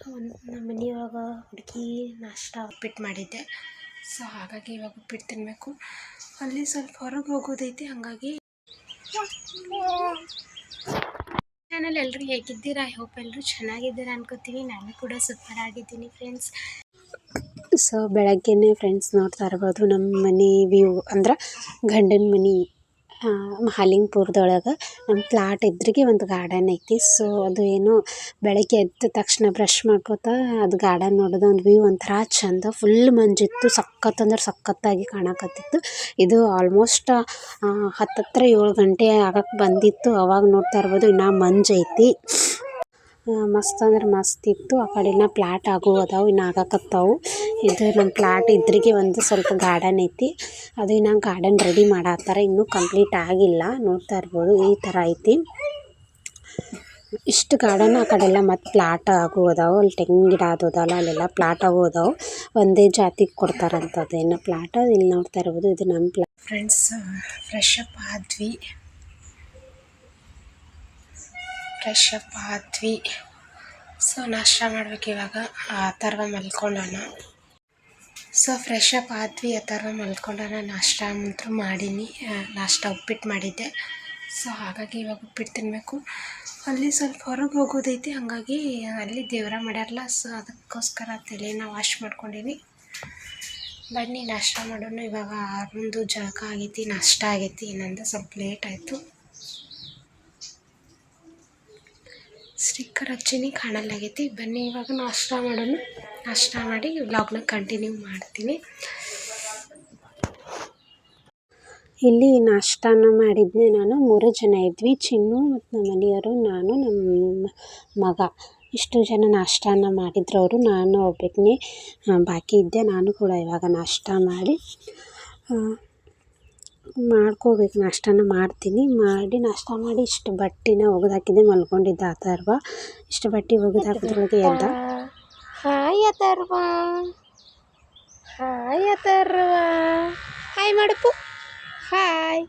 ನಮ್ಮ ಮನೆಯೊಳಗೆ ಹುಡುಗಿ ನಾಷ್ಟ ಉಪ್ಪಿಟ್ಟು ಮಾಡಿದ್ದೆ ಸೊ ಹಾಗಾಗಿ ಇವಾಗ ಉಪ್ಪಿಟ್ಟು ತಿನ್ನಬೇಕು ಅಲ್ಲಿ ಸ್ವಲ್ಪ ಹೊರಗೆ ಹೋಗೋದೈತಿ, ಹಾಗಾಗಿ ಚಾನಲ್ ಎಲ್ಲರೂ ಹೇಗಿದ್ದೀರಾ? ಐ ಹೋಪ್ ಎಲ್ಲರೂ ಚೆನ್ನಾಗಿದ್ದೀರಾ ಅನ್ಕೋತೀನಿ. ನಾನು ಕೂಡ ಸೂಪರ್ ಆಗಿದ್ದೀನಿ ಫ್ರೆಂಡ್ಸ್ ಸೊ ಬೆಳಗ್ಗೆನೇ ಫ್ರೆಂಡ್ಸ್ ನೋಡ್ತಾ ಇರ್ಬೋದು. ನಮ್ಮ ಮನೆ ವ್ಯೂ ಅಂದ್ರೆ ಗಂಡನ ಮನೆ. ಹಾಲಿಂಗ್ಪುರದೊಳಗೆ ನಮ್ಮ ಪ್ಲಾಟ್ ಇದ್ರಿಗೆ ಒಂದು ಗಾರ್ಡನ್ ಐತಿ. ಸೊ ಅದು ಏನು ಬೆಳಗ್ಗೆ ಎದ್ದ ತಕ್ಷಣ ಬ್ರಷ್ ಮಾಡ್ಕೋತಾ ಅದು ಗಾರ್ಡನ್ ನೋಡೋದು ಒಂದು ವ್ಯೂ ಒಂಥರ ಚಂದ. ಫುಲ್ ಮಂಜಿತ್ತು, ಸಖತ್ ಅಂದ್ರೆ ಸಖತ್ತಾಗಿ ಕಾಣಕತ್ತಿತ್ತು. ಇದು ಆಲ್ಮೋಸ್ಟ್ ಹತ್ತತ್ರ ಏಳು ಗಂಟೆ ಆಗಕ್ಕೆ ಬಂದಿತ್ತು. ಅವಾಗ ನೋಡ್ತಾ ಇರ್ಬೋದು ಇನ್ನೂ ಮಂಜು ಐತಿ. ಮಸ್ತ್ ಅಂದ್ರೆ ಮಸ್ತ್ ಇತ್ತು. ಆ ಕಡೆ ಪ್ಲಾಟ್ ಆಗು ಅದಾವು, ಇನ್ನು ಆಗಾಕತ್ತಾವು. ಇದು ನಮ್ಮ ಪ್ಲಾಟ್ ಇದ್ರಿಗೆ ಒಂದು ಸ್ವಲ್ಪ ಗಾರ್ಡನ್ ಐತಿ. ಅದು ಇನ್ನು ಗಾರ್ಡನ್ ರೆಡಿ ಮಾಡತ್ತಾರ. ಇನ್ನೂ ಕಂಪ್ಲೀಟ್ ಆಗಿಲ್ಲ. ನೋಡ್ತಾ ಇರ್ಬೋದು, ಈ ಥರ ಐತಿ. ಇಷ್ಟು ಗಾರ್ಡನ್ ಆ ಕಡೆ ಎಲ್ಲ ಮತ್ತು ಪ್ಲಾಟ್ ಆಗು ಅದಾವು. ಅಲ್ಲಿ ತೆಂಗಿನ ಗಿಡ ಅದು ಅದಲ್ಲ ಅಲ್ಲೆಲ್ಲ ಪ್ಲಾಟ್ ಆಗು ಅದಾವು. ಒಂದೇ ಜಾತಿಗೆ ಕೊಡ್ತಾರಂತ ಇನ್ನು ಪ್ಲಾಟ್ ಇಲ್ಲಿ ನೋಡ್ತಾ ಇರ್ಬೋದು, ಇದು ನಮ್ಮ ಪ್ಲಾ ಫ್ರೆಂಡ್ಸ್ ಫ್ರೆಶ್ ಅಪ್ ಆದ್ವಿ. ಫ್ರೆಶ್ ಅಪ್ ಆದ್ವಿ ಸೊ ನಾಷ್ಟ ಮಾಡ್ಬೇಕು ಇವಾಗ. ಅಥರ್ವ ಮಲ್ಕೊಂಡೋಣ ಸೊ ಫ್ರೆಶ್ ಅಪ್ ಆದ್ವಿ ಅಥರ್ವ ಮಲ್ಕೊಂಡೋಣ ನಾಷ್ಟ ಅಂತೂ ಮಾಡೀನಿ. ನಾಷ್ಟ ಉಪ್ಪಿಟ್ಟು ಮಾಡಿದ್ದೆ. ಸೊ ಹಾಗಾಗಿ ಇವಾಗ ಉಪ್ಪಿಟ್ಟು ತಿನ್ನಬೇಕು ಅಲ್ಲಿ ಸ್ವಲ್ಪ ಹೊರಗೆ ಹೋಗೋದೈತಿ. ಹಾಗಾಗಿ ಅಲ್ಲಿ ದೇವರ ಮಾಡ್ಯಾರಲ್ಲ. ಸೊ ಅದಕ್ಕೋಸ್ಕರ ತಲೆನ ವಾಶ್ ಮಾಡ್ಕೊಂಡೀನಿ. ಬನ್ನಿ, ನಾಷ್ಟ ಮಾಡೋಣ. ಇವಾಗ ಆರೊಂದು ಜಾಗ ಆಗೈತಿ, ನಾಷ್ಟ ಆಗೈತಿ. ಇನ್ನೊಂದು ಸ್ವಲ್ಪ ಲೇಟ್ ಆಯಿತು. ಸ್ಟಿಕ್ಕರ್ ಹಚ್ಚಿನಿ ಕಾಣಲಾಗೈತಿ ಬನ್ನಿ, ಇವಾಗ ನಾಷ್ಟ ಮಾಡೋಣ. ನಾಷ್ಟ ಮಾಡಿ ವ್ಲಾಗ್ನ ಕಂಟಿನ್ಯೂ ಮಾಡ್ತೀನಿ. ಇಲ್ಲಿ ನಾಷ್ಟಾನ ಮಾಡಿದ್ನೆ ನಾನು. ಮೂರು ಜನ ಇದ್ವಿ, ಚಿನ್ನು ಮತ್ತು ನಮ್ಮ ಮನೆಯವರು, ನಾನು ನಮ್ಮ ಮಗ. ಇಷ್ಟು ಜನ ನಾಷ್ಟಾನ ಮಾಡಿದ್ರು ಅವರು, ನಾನು ಒಬ್ಬಾಕಿನೇ. ಬಾಕಿ ಇದ್ದೆ. ನಾನು ಕೂಡ ಇವಾಗ ನಾಷ್ಟ ಮಾಡಿ ಮಾಡ್ಕೋಬೇಕು, ನಾಷ್ಟನ ಮಾಡ್ತೀನಿ. ಮಾಡಿ, ನಾಷ್ಟ ಮಾಡಿ ಇಷ್ಟು ಬಟ್ಟೆನ ಒಗೆದು ಹಾಕಿದ್ದೆ ಮಲ್ಕೊಂಡಿದ್ದ ಅಥರ್ವ ಇಷ್ಟು ಬಟ್ಟೆ ಒಗೆದು ಹಾಕಿದ್ರೊಳಗೆ ಎದ್ದ. Hi Atharva hi Atharva hi ಮಾಡಪ್ಪು. Hi.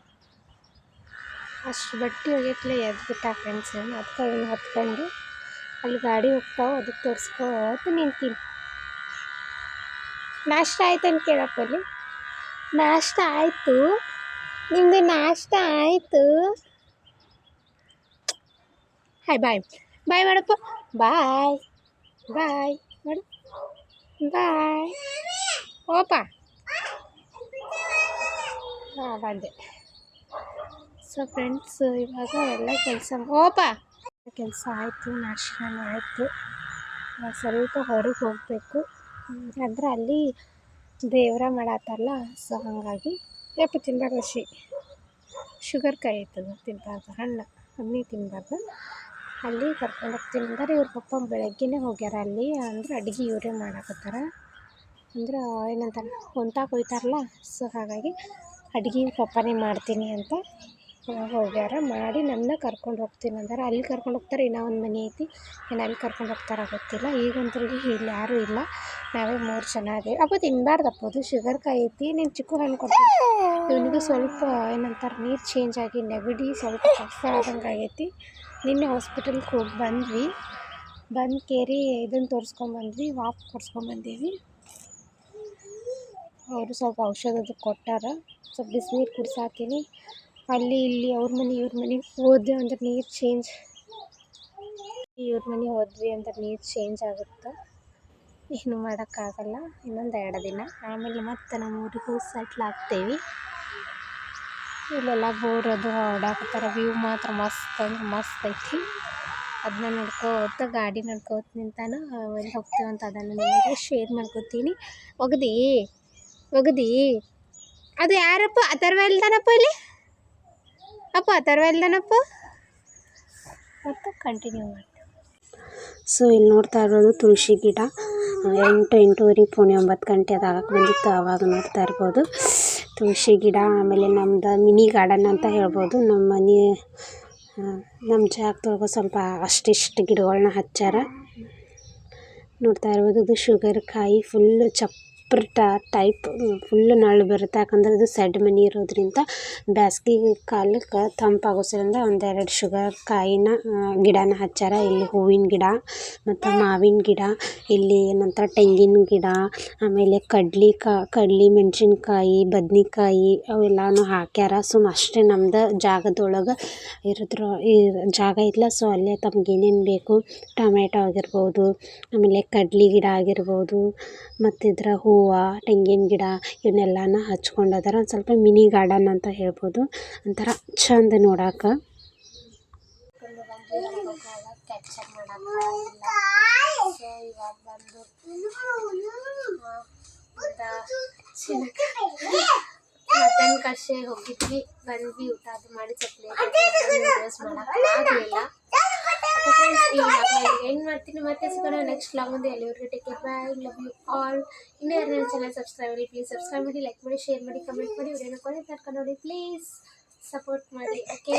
ಅಷ್ಟು ಬಟ್ಟೆ ಒಗೆಯತ್ಲೆ ಎದ್ಬಿಟ್ಟ ಫ್ರೆಂಡ್ಸ್ ಅದಕ್ಕೆ ಅದನ್ನು ಹತ್ಕೊಂಡು ಅಲ್ಲಿ ಗಾಡಿ ಹೋಗ್ತಾವೆ, ಅದಕ್ಕೆ ತೋರಿಸ್ಕೋತ ನಿಂತೀನಿ. ನಾಷ್ಟ ಆಯ್ತು ಅಂತ ಕೇಳಪ್ಪ ಅಲ್ಲಿ. ನಾಷ್ಟ ಆಯಿತು. ನಿಮ್ಮದು ನಾಷ್ಟ ಆಯಿತು. ಹಾಯ್ ಬಾಯ್ ಬಾಯ್ ಮಾಡಪ್ಪ ಬಾಯ್ ಬಾಯ್ ಮಾಡು ಬಾಯ್ ಓಪ ಹಾಂ, ಬಂದೆ. ಸೊ ಫ್ರೆಂಡ್ಸ್ ಇವಾಗ ಎಲ್ಲ ಕೆಲಸ ಓಪ. ಕೆಲಸ ಆಯಿತು, ನಾಷ್ಟನೂ ಆಯಿತು. ಸ್ವಲ್ಪ ಹೊರಗೆ ಹೋಗಬೇಕು. ಅಂದರೆ ಅಲ್ಲಿ ದೇವರ ಮಾಡತ್ತಲ್ಲ ಸೊ ಹಾಗಾಗಿ ಯಪ್ಪ ತಿನ್ನಬಾರ್ದು ಹಸಿ ಶುಗರ್ ಕಾಯಿ ಐತದ ತಿನ್ನಬಾರ್ದು ಹಣ್ಣು ಹಣ್ಣಿ ತಿನ್ನಬಾರ್ದು ಅಲ್ಲಿ ಕರ್ಕೊಂಡು ಹೋಗ್ತೀನಿ ಇವ್ರ ಪಪ್ಪ ಬೆಳಗ್ಗೆನೇ ಹೋಗ್ಯಾರ ಅಲ್ಲಿ, ಅಂದ್ರೆ ಅಡುಗೆ ಇವರೇ ಮಾಡಾಕತ್ತಾರ. ಅಂದ್ರೆ ಏನಂತಾರೆ ಹೊಂತಾಕ್ ಹೋಯ್ತಾರಲ್ಲ, ಸೊ ಹಾಗಾಗಿ ಅಡುಗೆ ಪಪ್ಪನೇ ಮಾಡ್ತೀನಿ ಅಂತ. ಹೋಗ್ಯಾರ ಮಾಡಿ ನನ್ನ ಕರ್ಕೊಂಡು ಹೋಗ್ತೀನಿ ಅಂತಾರೆ ಅಲ್ಲಿ ಕರ್ಕೊಂಡು ಹೋಗ್ತಾರೆ, ಇನ್ನೂ ಒಂದು ಮನೆ ಐತಿ. ಇನ್ನು ಅಲ್ಲಿ ಕರ್ಕೊಂಡು ಹೋಗ್ತಾರ ಗೊತ್ತಿಲ್ಲ. ಈಗಂತೂ ಇಲ್ಲಿ ಯಾರೂ ಇಲ್ಲ. ನಾವೇ ಮೂರು ಜನ ಅದೇ ಅಪ್ಪ ತಿನ್ನಬಾರ್ದಪ್ಪ ಅದು ಶುಗರ್ ಕಾಯಿ ಐತಿ. ನೀನು ಚಿಕ್ಕು ಹಣ್ಣು ಕೊಡ್ತೀನಿ. ಇವನಿಗೂ ಸ್ವಲ್ಪ, ಏನಂತಾರೆ, ನೀರು ಚೇಂಜ್ ಆಗಿ ನೆಗಡಿ, ಸ್ವಲ್ಪ ಕಫ ಆದಂಗೆ ಆಗೈತಿ. ನಿನ್ನೆ ಹಾಸ್ಪಿಟಲ್ಗೆ ಹೋಗಿ ಬಂದ್ವಿ. ಬಂದು ಕೇರಿ ಇದನ್ನು ತೋರಿಸ್ಕೊಂಬಂದ್ವಿ ವಾಪ್ ಕೊಡ್ಸ್ಕೊಂಬಂದೀವಿ ಅವರು ಸ್ವಲ್ಪ ಔಷಧದ ಕೊಟ್ಟಾರ. ಸ್ವಲ್ಪ ಬಿಸಿನೀರು ಕುಡ್ಸಾಕೀನಿ. ಅಲ್ಲಿ ಇಲ್ಲಿ ಅವ್ರ ಮನೆ, ಇವ್ರ ಮನೆ. ಹೋದ್ವಿ ಅಂದ್ರೆ ನೀರು ಚೇಂಜ್ ಇವ್ರ ಮನೆ ಹೋದ್ವಿ ಅಂದ್ರೆ ನೀರು ಚೇಂಜ್ ಆಗುತ್ತೆ. ಏನು ಮಾಡೋಕ್ಕಾಗಲ್ಲ. ಇನ್ನೊಂದು ಎರಡು ದಿನ. ಆಮೇಲೆ ಮತ್ತೆ ನಮ್ಮ ಊರಿಗೆ ಸೆಟ್ಲ್ ಆಗ್ತೇವೆ. ಇಲ್ಲೆಲ್ಲ ಬೋರ್ ಅದು ವ್ಯೂ ಮಾತ್ರ ಮಸ್ತ್ ಅಂದ್ರೆ ಮಸ್ತ್ ಐತಿ. ಅದನ್ನ ನೋಡ್ಕೋತ, ಗಾಡಿ ನಡ್ಕೋತ ನಿಂತಾನ ಹೋಗ್ತೇವೆ ಅಂತ ಅದನ್ನು ನಿಮಗೆ ಶೇರ್ ಮಾಡ್ಕೋತೀನಿ. ಒಗದಿ ಒಗದಿ. ಅದು ಯಾರಪ್ಪ? ಅಥರ್ವ ಇಲ್ದಾನಪ್ಪ ಇಲ್ಲಿ? ಅಪ್ಪ ಅಥರ್ವ ಇಲ್ದಾನಪ್ಪ ಮತ್ತು ಕಂಟಿನ್ಯೂ ಮಾಡ್ತೀವಿ ಸೊ ಇಲ್ಲಿ ನೋಡ್ತಾ ಇರೋದು ತುಳಸಿ ಗಿಡ. ಎಂಟು ಎಂಟೂವರೆ ಪುಣೆ ಒಂಬತ್ತು ಗಂಟೆ ಅದಾಗಕ್ಕೆ ಬಂದಿತ್ತು ಆವಾಗ ನೋಡ್ತಾ ಇರ್ಬೋದು. ತುಳಸಿ ಗಿಡ ಆಮೇಲೆ ನಮ್ದು ಮಿನಿ ಗಾರ್ಡನ್ ಅಂತ ಹೇಳ್ಬೋದು. ನಮ್ಮ ಮನೆ ನಮ್ಮ ಜಾಗದೊಳಗೆ ಸ್ವಲ್ಪ ಅಷ್ಟಿಷ್ಟು ಗಿಡಗಳನ್ನ ಹಚ್ಚಾರ. ನೋಡ್ತಾ ಇರ್ಬೋದು ಇದು ಶುಗರ್ ಕಾಯಿ ಫುಲ್ಲು ಚಪ್ ಸೂಪರ್ ಟೈಪ್ ಫುಲ್ ನೆರಳು ಬರುತ್ತೆ. ಯಾಕಂದ್ರೆ ಇದು ಸೆಡ್ ಮನೆ ಇರೋದ್ರಿಂದ ಬ್ಯಾಸ್ಗೆ ಕಾಲಕ್ಕೆ ತಂಪಾಗೋದ್ರಿಂದ ಒಂದೆರಡು ಶುಗರ್ ಕಾಯಿನ ಗಿಡನ ಹಚ್ಚಾರ. ಇಲ್ಲಿ ಹೂವಿನ ಗಿಡ, ಮತ್ತು ಮಾವಿನ ಗಿಡ, ಇಲ್ಲಿ ಏನಂತಾರೆ ತೆಂಗಿನ ಗಿಡ, ಆಮೇಲೆ ಕಡ್ಲಿ ಕಾ, ಕಡ್ಲಿ ಮೆಣಸಿನ್ಕಾಯಿ, ಬದ್ನೆಕಾಯಿ ಅವೆಲ್ಲನೂ ಹಾಕ್ಯಾರ. ಸೊ ಅಷ್ಟೇ ನಮ್ದು ಜಾಗದೊಳಗೆ ಇರೋದ್ರ ಈ ಜಾಗ ಐತಲ್ಲ ಸೊ ಅಲ್ಲೇ ತಮ್ಗೆ ಏನೇನು ಬೇಕು ಟೊಮೆಟೊ ಆಗಿರ್ಬೋದು, ಆಮೇಲೆ ಕಡ್ಲಿ ಗಿಡ ಆಗಿರ್ಬೋದು ಮತ್ತು ಇದ್ರ ಹೂವು, ತೆಂಗಿನ ಗಿಡ ಇವನ್ನೆಲ್ಲನ ಹಚ್ಕೊಂಡದಾರ ಒಂದು ಸ್ವಲ್ಪ ಮಿನಿ ಗಾರ್ಡನ್ ಅಂತ ಹೇಳ್ಬೋದು. ಒಂಥರ ಚಂದ ನೋಡಕ್ಕೆ ಮಟನ್ ಕಷೆ ಹೋಗಿದ್ವಿ. ಬಂದ್ವಿ, ಊಟ ಅದು ಮಾಡಿ ಸ್ವಲ್ಪ ವೀಡಿಯೋಸ್ ಮಾಡೋಕ್ಕಾಗಲಿಲ್ಲ ಫ್ರೆಂಡ್ಸ್ ಈ ಏನು ಮಾಡ್ತೀನಿ ಮತ್ತೆ ಸಿಗೋಣ ನೆಕ್ಸ್ಟ್ ಲಾಗ್ ಮುಂದೆ ಎಲ್ಲಿವರೆಗೆ take care bye love you all ಇನ್ನೂ ಯಾರು ನನ್ನ ಚಾನಲ್ ಸಬ್ಸ್ಕ್ರೈಬ್ ಮಾಡಿ ಪ್ಲೀಸ್ ಸಬ್ಸ್ಕ್ರೈಬ್ ಮಾಡಿ ಲೈಕ್ ಮಾಡಿ ಶೇರ್ ಮಾಡಿ ಕಮೆಂಟ್ ಮಾಡಿ ವಿಡಿಯೋನ ಕೊನೆ ತರ್ಕೊಂಡು ನೋಡಿ ಪ್ಲೀಸ್ ಸಪೋರ್ಟ್ ಮಾಡಿ ಓಕೆ